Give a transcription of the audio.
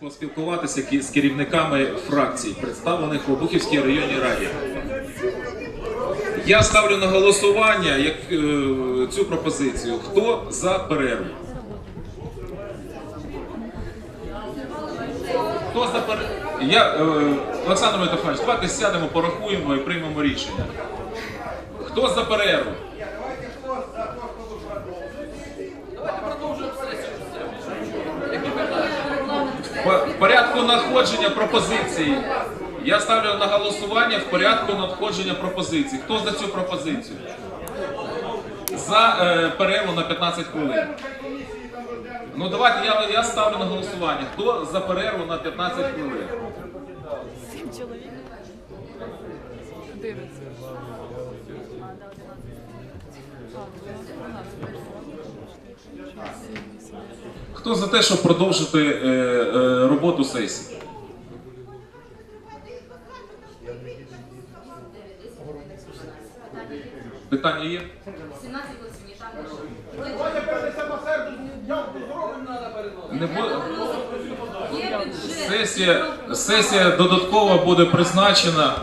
поспілкуватися з керівниками фракцій, представлених в Обухівській районній раді. Я ставлю на голосування як, е, цю пропозицію. Хто за перерву? Хто за перерву? Е, Олександр Митрофанович, давайте сядемо, порахуємо і приймемо рішення. Хто за перерву? Порядку надходження пропозицій. Я ставлю на голосування в порядку надходження пропозицій. Хто за цю пропозицію? За е, перерву на 15 хвилин. Ну давайте я, я ставлю на голосування. Хто за перерву на 15 хвилин? Сім чоловік. Дивиться. Хто за те, щоб продовжити е, е, роботу сесії? Питання є? 17. Не буде. Сесія, сесія додатково буде призначена